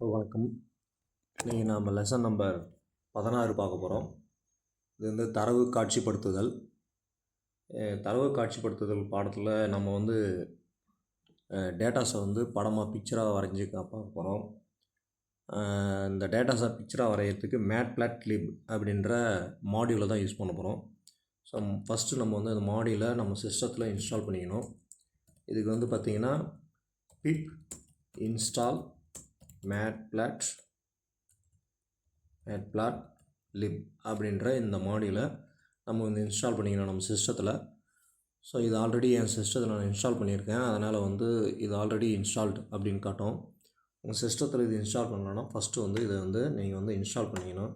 வணக்கம். இன்றைக்கி நாம் லெசன் நம்பர் பதினாறு பார்க்க போகிறோம் இது வந்து தரவு காட்சிப்படுத்துதல். தரவு காட்சிப்படுத்துதல் பாடத்தில் நம்ம வந்து டேட்டாஸை வந்து படமாக பிக்சராக வரைஞ்சி பார்க்க போகிறோம் இந்த டேட்டாஸை பிக்சராக வரைகிறதுக்கு மேட் பிளாட் லிப் அப்படின்ற மாடியூலை தான் யூஸ் பண்ண போகிறோம் ஸோ ஃபஸ்ட்டு நம்ம வந்து அந்த மாடியூலை நம்ம சிஸ்டத்தில் இன்ஸ்டால் பண்ணிக்கணும். இதுக்கு வந்து பார்த்திங்கன்னா பிப் இன்ஸ்டால் மேட்பிளாட் மேட்பிளாட் லிப் அப்படின்ற இந்த மாடியூலை நம்ம வந்து இன்ஸ்டால் பண்ணிக்கணும் நம்ம சிஸ்டத்தில் ஸோ இது ஆல்ரெடி என் சிஸ்டத்தில் நான் இன்ஸ்டால் பண்ணியிருக்கேன். அதனால் வந்து இது ஆல்ரெடி இன்ஸ்டால்டு அப்படின்னு காட்டும். உங்கள் சிஸ்டத்தில் இது இன்ஸ்டால் பண்ணணும்னா ஃபஸ்ட்டு வந்து இதை வந்து நீங்கள் வந்து இன்ஸ்டால் பண்ணிக்கணும்.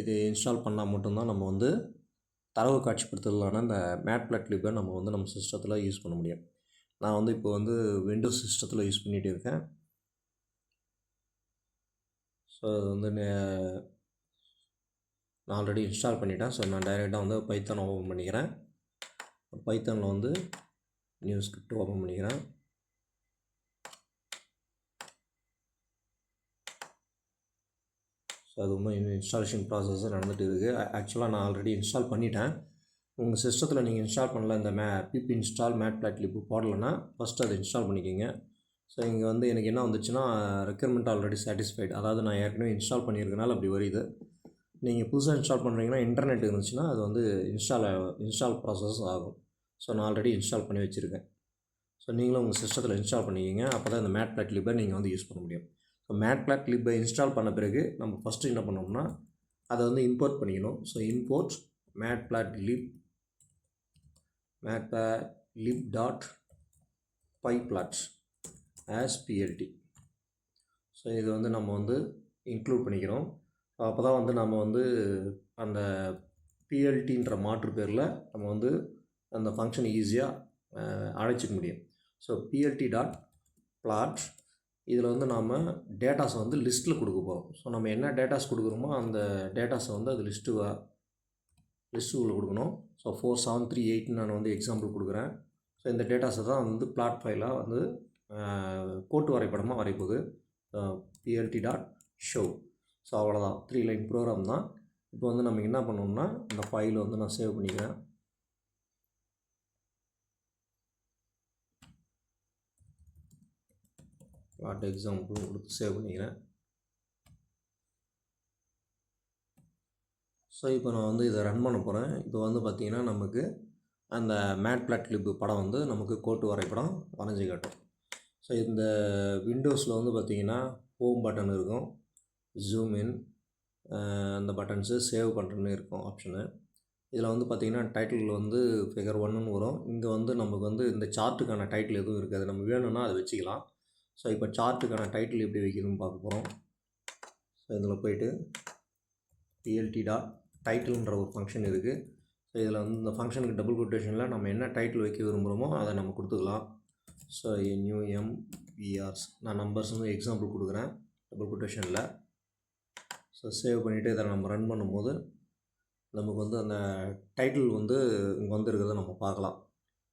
இது இன்ஸ்டால் பண்ணால் மட்டும்தான் நம்ம வந்து தரவு காட்சிப்படுத்துதலான இந்த மேட்பிளாட் லிப்பை நம்ம வந்து நம்ம சிஸ்டத்தில் யூஸ் பண்ண முடியும். நான் வந்து இப்போ வந்து விண்டோஸ் சிஸ்டத்தில் யூஸ் பண்ணிகிட்டு இருக்கேன். ஸோ அது வந்து நான் ஆல்ரெடி இன்ஸ்டால் பண்ணிட்டேன். ஸோ நான் டைரெக்டாக வந்து பைத்தான் ஓப்பன் பண்ணிக்கிறேன். பைத்தானில் வந்து நியூ ஸ்கிரிப்ட் ஓப்பன் பண்ணிக்கிறேன். ஸோ அது இன்னும் இன்னும் இன்ஸ்டாலேஷன் ப்ராசஸ் நடந்துகிட்டு இருக்குது ஆக்சுவலாக நான் ஆல்ரெடி இன்ஸ்டால் பண்ணிட்டேன். உங்கள் சிஸ்டத்தில் நீங்கள் இன்ஸ்டால் பண்ணல இந்த மே BP install mat plot lip போடலைன்னா ஃபஸ்ட்டு அதை இன்ஸ்டால் பண்ணிக்கோங்க. ஸோ இங்கே வந்து எனக்கு என்ன வந்துச்சுன்னா ரெக்யர்மெண்ட் ஆல்ரெடி சாட்டிஸ்ஃபைட் அதாவது நான் ஏற்கனவே இன்ஸ்டால் பண்ணியிருக்கனால அப்படி வருது. நீங்கள் புதுசாக இன்ஸ்டால் பண்ணுறீங்கன்னா இன்டர்நெட் இருந்துச்சுன்னா அது வந்து இன்ஸ்டால் இன்ஸ்டால் ப்ராசஸ் ஆகும். ஸோ நான் ஆல்ரெடி இன்ஸ்டால் பண்ணி வச்சுருக்கேன். ஸோ நீங்களும் உங்கள் சிஸ்டத்தில் இன்ஸ்டால் பண்ணிக்கிங்க. அப்போ தான் இந்த மேட் பிளாட் லிப்பை நீங்கள் வந்து யூஸ் பண்ண முடியும். ஸோ மேட் பிளாட் லிப்பை இன்ஸ்டால் பண்ண பிறகு நம்ம ஃபஸ்ட்டு என்ன பண்ணோம்னா அதை வந்து இம்போர்ட் பண்ணிக்கணும். So import matplotlib mat lib dot py plots as PLT so இது வந்து நம்ம வந்து இன்க்ளூட் பண்ணிக்கிறோம். அப்போ தான் வந்து நம்ம வந்து அந்த பிஎல்டின்ற மாற்று பேரில் நம்ம வந்து அந்த ஃபங்க்ஷன் ஈஸியாக அழைச்சிக்க முடியும். ஸோ பிஎல்டி டாட் பிளாட் இதில் வந்து நாம் டேட்டாஸை வந்து லிஸ்ட்டில் கொடுக்க போகிறோம் ஸோ நம்ம என்ன டேட்டாஸ் கொடுக்குறோமோ அந்த டேட்டாஸை வந்து அது லிஸ்ட்டு லிஸ்ட்டுக்குள்ளே கொடுக்கணும். ஸோ ஃபோர் செவன் த்ரீ எயிட்னு நான் வந்து எக்ஸாம்பிள் கொடுக்குறேன். ஸோ இந்த டேட்டாஸை தான் வந்து பிளாட் ஃபைலாக வந்து கோட்டு வரைபடமாக வரைப்போகுது பிஎல்டி டாட் ஷோ ஸோ அவ்வளோதான் த்ரீ லைன் ப்ரோக்ராம் தான். இப்போ வந்து நம்ம என்ன பண்ணோம்னா இந்த ஃபைலை வந்து நான் சேவ் பண்ணிக்கிறேன். பாட் எக்ஸாம்பிள் கொடுத்து சேவ் பண்ணிக்கிறேன். ஸோ இப்போ நான் வந்து இதை ரன் பண்ண போகிறேன் இப்போ வந்து பார்த்திங்கன்னா நமக்கு அந்த மேட் பிளாட் லிப் படம் வந்து நமக்கு கோட்டு வரைபடம் வரைஞ்சி காட்டும். ஸோ இந்த விண்டோஸில் வந்து பார்த்திங்கன்னா ஹோம் பட்டன் இருக்கும். ஜூம் இன் அந்த பட்டன்ஸு சேவ் பண்ணுறன்னு இருக்கும் ஆப்ஷனு இதில் வந்து பார்த்திங்கன்னா டைட்டில் வந்து ஃபிகர் ஒன்றுன்னு வரும். இங்கே வந்து நமக்கு வந்து இந்த சார்ட்டுக்கான டைட்டில் எதுவும் இருக்காது. நம்ம வேணும்னா அதை வச்சுக்கலாம். ஸோ இப்போ சார்ட்டுக்கான டைட்டில் எப்படி வைக்கணும்னு பார்க்க போகிறோம் ஸோ இதில் போயிட்டு டிஎல்டி டாட் டைட்டில்ன்ற ஒரு ஃபங்க்ஷன் இருக்குது ஸோ இதில் வந்து இந்த ஃபங்க்ஷனுக்கு டபுள் கொட்டேஷனில் நம்ம என்ன டைட்டில் வைக்க விரும்புகிறோமோ அதை நம்ம கொடுத்துக்கலாம். ஸோ நியூ எம் பிஆர்ஸ் நான் நம்பர்ஸ் வந்து எக்ஸாம்பிள் கொடுக்குறேன். டபுள் கொட்டேஷனில் ஸோ சேவ் பண்ணிவிட்டு இதை நம்ம ரன் பண்ணும்போது நமக்கு வந்து அந்த டைட்டில் வந்து இங்கே வந்துருக்கிறத நம்ம பார்க்கலாம்.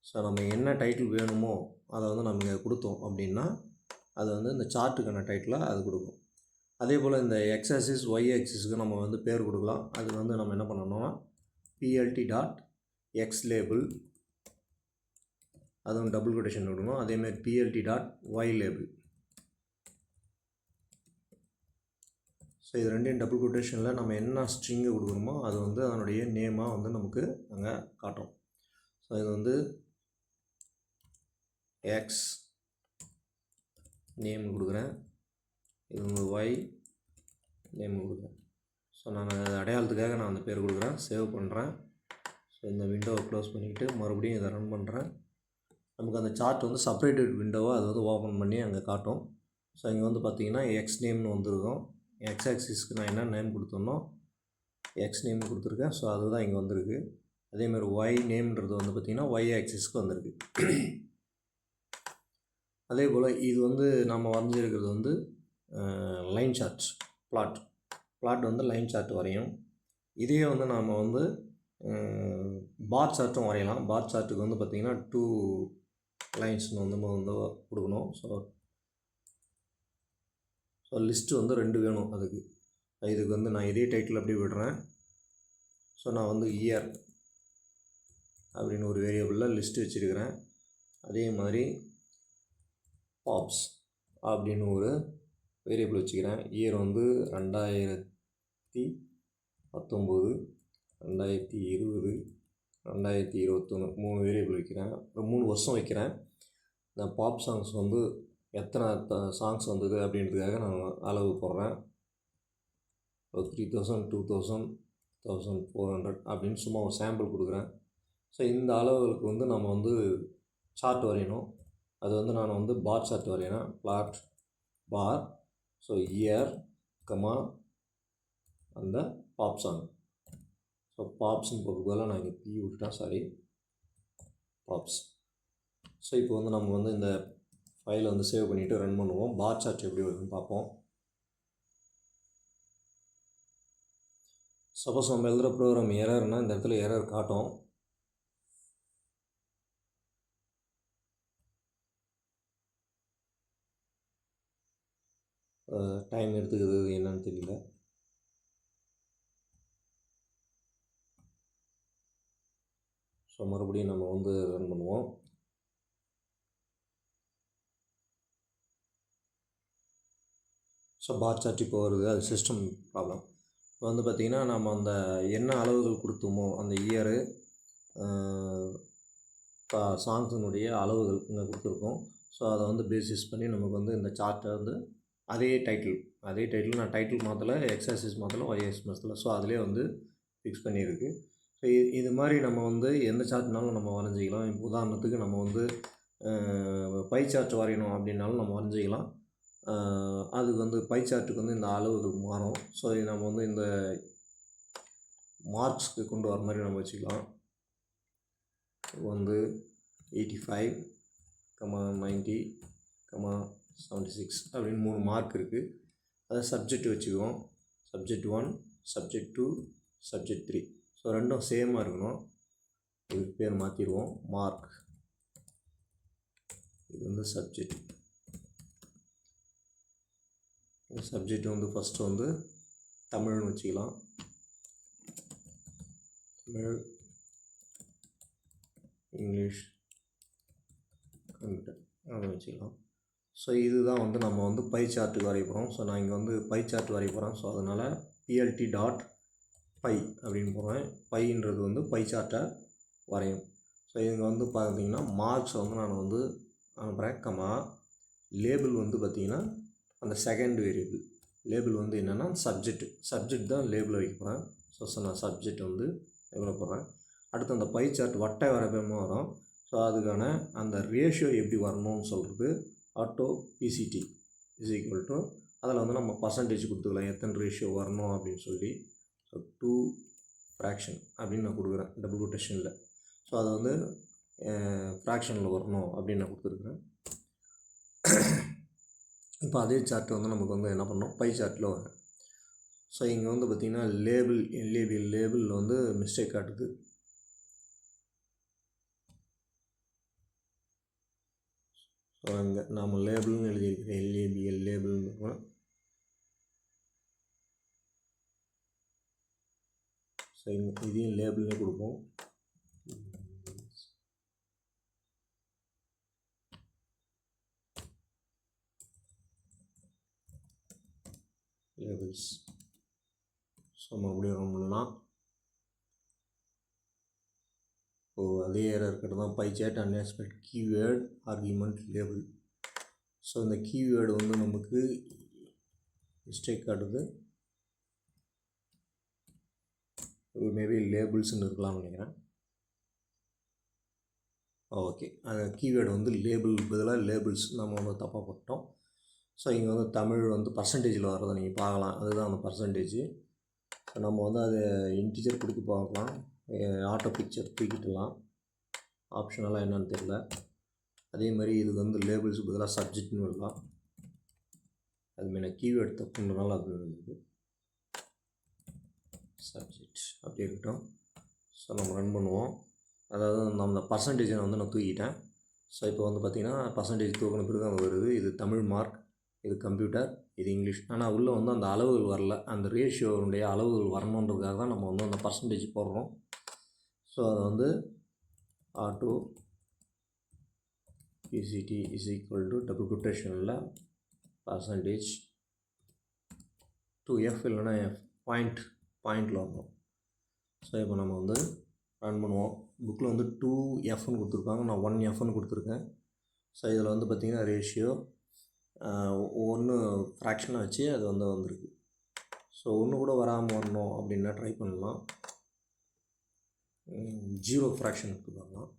ஸோ நம்ம என்ன டைட்டில் வேணுமோ அதை வந்து நம்ம இங்கே கொடுத்தோம் அப்படின்னா அது வந்து இந்த சார்ட்டுக்கான டைட்டிலாக அது கொடுக்கும். அதே போல் இந்த எக்ஸசிஸ் ஒய் ஆக்சிஸ்க்கு நம்ம வந்து பேர் கொடுக்கலாம். அது வந்து நம்ம என்ன பண்ணணும்னா பிஎல்டி டாட் எக்ஸ் லேபிள் அதுவும் டபுள் கொட்டேஷன் விடணும் அதேமாதிரி PLT dot Y label so இது ரெண்டையும் டபுள் கொட்டேஷனில் நம்ம என்ன ஸ்ட்ரிங்கை கொடுக்குறோமோ அது வந்து அதனுடைய நேமாக வந்து நமக்கு அங்கே காட்டும் ஸோ இது வந்து எக்ஸ் நேம் கொடுக்குறேன். இது வந்து ஒய் நேம் கொடுக்குறேன். ஸோ நான் அடையாளத்துக்காக நான் அந்த பேர் கொடுக்குறேன். சேவ் பண்ணுறேன் ஸோ இந்த விண்டோவை க்ளோஸ் பண்ணிக்கிட்டு மறுபடியும் இதை ரன் பண்ணுறேன் நமக்கு அந்த சார்ட் வந்து செப்பரேட்டட் விண்டோவை அது வந்து ஓப்பன் பண்ணி அங்கே காட்டும். ஸோ இங்கே வந்து பார்த்தீங்கன்னா எக்ஸ் நேம்னு வந்திருக்கும். எக்ஸ் ஆக்சிஸ்க்கு நான் என்ன நேம் கொடுத்தோன்னோ எக்ஸ் நேம் கொடுத்துருக்கேன். ஸோ அதுதான் இங்கே வந்திருக்கு. அதேமாதிரி ஒய் நேம்ன்றது வந்து பார்த்திங்கன்னா ஒய் ஆக்சிஸ்க்கு வந்திருக்கு. அதே போல் இது வந்து நம்ம வரைஞ்சிருக்கிறது வந்து லைன் சார்ட் பிளாட் பிளாட் வந்து லைன் சார்ட் வரையும். இதே வந்து நாம் வந்து பார் சார்ட்டும் வரையலாம். பார் சார்ட்டுக்கு வந்து பார்த்திங்கன்னா டூ லைன்ஸ் வந்து நம்ம வந்து கொடுக்கணும். ஸோ ஸோ லிஸ்ட்டு வந்து ரெண்டு வேணும் அதுக்கு. இதுக்கு வந்து நான் இதே டைட்டில் அப்படியே விடுறேன். ஸோ நான் வந்து இயர் அப்படின்னு ஒரு வேரியபிளில் லிஸ்ட்டு வச்சுருக்கிறேன். அதே மாதிரி பாப்ஸ் அப்படின்னு ஒரு வேரியபிள் வச்சுக்கிறேன் இயர் வந்து ரெண்டாயிரத்தி பத்தொம்போது ரெண்டாயிரத்தி இருபது ரெண்டாயிரத்தி இருபத்தொன்று மூணு வேரியபிள் வைக்கிறேன். ஒரு மூணு வருஷம் வைக்கிறேன். இந்த பாப் சாங்ஸ் வந்து எத்தனை சாங்ஸ் வந்தது அப்படின்றதுக்காக நான் அளவு போடுறேன். ஒரு three thousand two thousand thousand four hundred அப்படின்னு சும்மா ஒரு சாம்பிள் கொடுக்குறேன். ஸோ இந்த அளவுகளுக்கு வந்து நம்ம வந்து சார்ட் வரையணும். அது வந்து நான் வந்து bar chart வரையினேன் plot bar so year comma அந்த பாப் சாங் ஸோ பாப்ஸ்ன்னு போகிறதுக்கு நான் இங்கே பி விட்டுட்டேன் சாரி பாப்ஸ் ஸோ இப்போ வந்து நம்ம வந்து இந்த ஃபைலை வந்து சேவ் பண்ணிவிட்டு ரன் பண்ணுவோம். பார் சார்ட் எப்படி வருதுன்னு பார்ப்போம். சப்போஸ் நம்ம எழுதுகிற ப்ரோக்ராம் எரர்னால் இந்த இடத்துல எரர் காட்டும். டைம் எடுத்துக்குது என்னன்னு தெரியல. ஸோ மறுபடியும் நம்ம வந்து ரன் பண்ணுவோம். ஸோ பார் சார்ட் இப்போ வருது அது சிஸ்டம் ப்ராப்ளம் இப்போ வந்து பார்த்திங்கன்னா நம்ம அந்த என்ன அளவுகள் கொடுத்தோமோ அந்த இயரு சாங்ஸினுடைய அளவுகள் இங்கே கொடுத்துருக்கோம். ஸோ அதை வந்து பேசிஸ் பண்ணி நமக்கு வந்து இந்த சார்ட்டை வந்து அதே டைட்டில் அதே டைட்டில் நான் டைட்டில் மாற்றலை எக்ஸசைஸ் மாற்றலை ஒய்எஸ் மாற்றலை ஸோ அதிலே வந்து ஃபிக்ஸ் பண்ணியிருக்கு. ஸோ இது இது மாதிரி நம்ம வந்து எந்த சார்ட்னாலும் நம்ம வரைஞ்சிக்கலாம். உதாரணத்துக்கு நம்ம வந்து பை சார்ட் வரையணும் அப்படின்னாலும் நம்ம வரைஞ்சிக்கலாம். அதுக்கு வந்து பை சார்ட்டுக்கு வந்து இந்த அளவுகள் மாறும். ஸோ இது நம்ம வந்து இந்த மார்க்ஸ்க்கு கொண்டு வர மாதிரி நம்ம வச்சுக்கலாம். வந்து eighty five comma ninety comma seventy six அப்படின்னு மூணு மார்க் இருக்குது அதை சப்ஜெக்ட் வச்சுக்குவோம். Subject one subject two subject three so ரெண்டும் சேமாக இருக்கணும். இதுக்கு பேர் மாற்றிடுவோம் மார்க் இது வந்து சப்ஜெக்ட் சப்ஜெக்ட் வந்து ஃபஸ்ட்டு வந்து தமிழ்னு வச்சுக்கலாம். தமிழ் இங்கிலீஷ் கம்ப்யூட்டர் அப்படின்னு வச்சுக்கலாம். ஸோ இதுதான் வந்து நம்ம வந்து பை சார்ட்டுக்கு வரைய போகிறோம் ஸோ நான் இங்கே வந்து பை சார்ட் வரைய போகிறேன் ஸோ அதனால் பிஎல்டி டாட் பை அப்படின்னு போடுறேன். பைன்றது வந்து பை சார்ட்டை வரையும். ஸோ இங்கே வந்து பார்த்தீங்கன்னா மார்க்ஸ் வந்து நான் வந்து அனுப்புகிறேன் கமா லேபிள் வந்து பார்த்திங்கன்னா அந்த செகண்ட் வேரியபிள் லேபிள் வந்து என்னென்னா சப்ஜெக்ட் சப்ஜெக்ட் தான் லேபிள் வைக்க போகிறேன் ஸோ நான் சப்ஜெக்ட் வந்து எவ்வளோ போகிறேன் அடுத்து அந்த பை சார்ட் வட்டை வரைபடமாக வரும். ஸோ அதுக்கான அந்த ரேஷியோ எப்படி வரணும்னு சொல்கிறது auto PCT is equal to அதில் வந்து நம்ம பர்சன்டேஜ் கொடுத்துக்கலாம். எத்தனை ரேஷியோ வரணும் அப்படின்னு சொல்லி. ஸோ டூ ஃப்ராக்ஷன் அப்படின்னு நான் கொடுக்குறேன். டபுள் கொட்டேஷனில் ஸோ அதை வந்து ஃப்ராக்ஷனில் வரணும் அப்படின்னு நான் கொடுத்துருக்குறேன் இப்போ அதே சார்ட் வந்து நமக்கு வந்து என்ன பண்ணோம் பை சார்ட்டில் வரும். ஸோ இங்கே வந்து பார்த்திங்கன்னா லேபிள் எல்ஏபி லேபிளில் வந்து மிஸ்டேக் காட்டுது. ஸோ அங்கே நாம் லேபிள்னு எழுதியிருக்கிறேன் எல்ஏபிஎல் லேபிள்னு இருக்கும் ஸோ இங்கே இதையும் லேபிள்னே கொடுப்போம். லேபிள்ஸ் ஸோ மறுபடியும் ரன் பண்ணலாம். ஓ அதே ஏரியா இருக்கிறது தான். Pie chart and expect keyword argument label so இந்த கீவேர்டு வந்து நமக்கு மிஸ்டேக் காட்டுது. மேபி லேபிள்ஸ்னு இருக்கலாம்னு நினைக்கிறேன். ஓகே அந்த கீவேர்டு வந்து லேபிள் பதிலாக லேபிள்ஸ் நம்ம வந்து தப்பாக போட்டோம். ஸோ இங்கே வந்து தமிழ் வந்து பர்சன்டேஜில் வர்றதை நீங்கள் பார்க்கலாம். அதுதான் அந்த பர்சன்டேஜ் ஸோ நம்ம வந்து அதை இன்டிஜர் கொடுத்து பார்க்கலாம். Auto picture தூக்கிட்டுலாம். ஆப்ஷனெல்லாம் என்னென்னு தெரியல. அதே மாதிரி இது வந்து லேபிள்ஸ் பதிலாக சப்ஜெக்ட்னு வரலாம் அது நான் கீவேர்டு தப்புன்றனால அது இருக்குது சப்ஜெக்ட் அப்படி இருக்கட்டும். ஸோ நம்ம ரன் பண்ணுவோம். அதாவது நம்ம பர்சன்டேஜை வந்து நான் தூக்கிட்டேன். ஸோ இப்போ வந்து பார்த்திங்கன்னா பர்சன்டேஜ் தூக்கின பிறகு அங்கே வருது. இது தமிழ் மார்க் இது கம்ப்யூட்டர் இது இங்கிலீஷ். ஆனால் உள்ளே வந்து அந்த அளவுகள் வரல. அந்த ரேஷியோனுடைய அளவுகள் வரணுன்றதுக்காக தான் நம்ம வந்து அந்த பர்சன்டேஜ் போடுறோம். ஸோ அதை வந்து auto PCT is equal to double கொட்டேஷனில் percentage two F இல்லைன்னா எஃப் பாயிண்ட் பாயிண்டில் வரணும் ஸோ இப்போ நம்ம வந்து ரன் பண்ணுவோம். புக்கில் வந்து டூ எஃப்னு கொடுத்துருக்காங்க. நான் ஒன் எஃப்னு கொடுத்துருக்கேன். ஸோ இதில் வந்து பார்த்திங்கன்னா ரேஷியோ ஒன்று ஃப்ராக்ஷனாக வச்சு அது வந்து வந்திருக்கு. ஸோ ஒன்று கூட வராமல் வரணும் அப்படின்னா ட்ரை பண்ணலாம். ஜீரோ ஃப்ராக்ஷன் எடுத்து பண்ணலாம்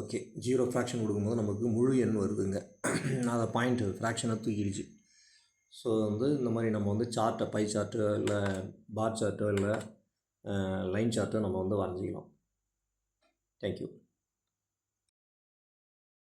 ஓகே ஜீரோ ஃப்ராக்ஷன் கொடுக்கும்போது நமக்கு முழு எண் வருதுங்க. அதை பாயிண்ட் ஃப்ராக்ஷனை தூக்கிடுச்சு. ஸோ வந்து இந்த மாதிரி நம்ம வந்து சார்ட்டை பை சார்ட்டோ இல்லை பார் சார்ட்டோ இல்லை லைன் சார்ட்டோ நம்ம வந்து வரைஞ்சிக்கலாம். Thank you.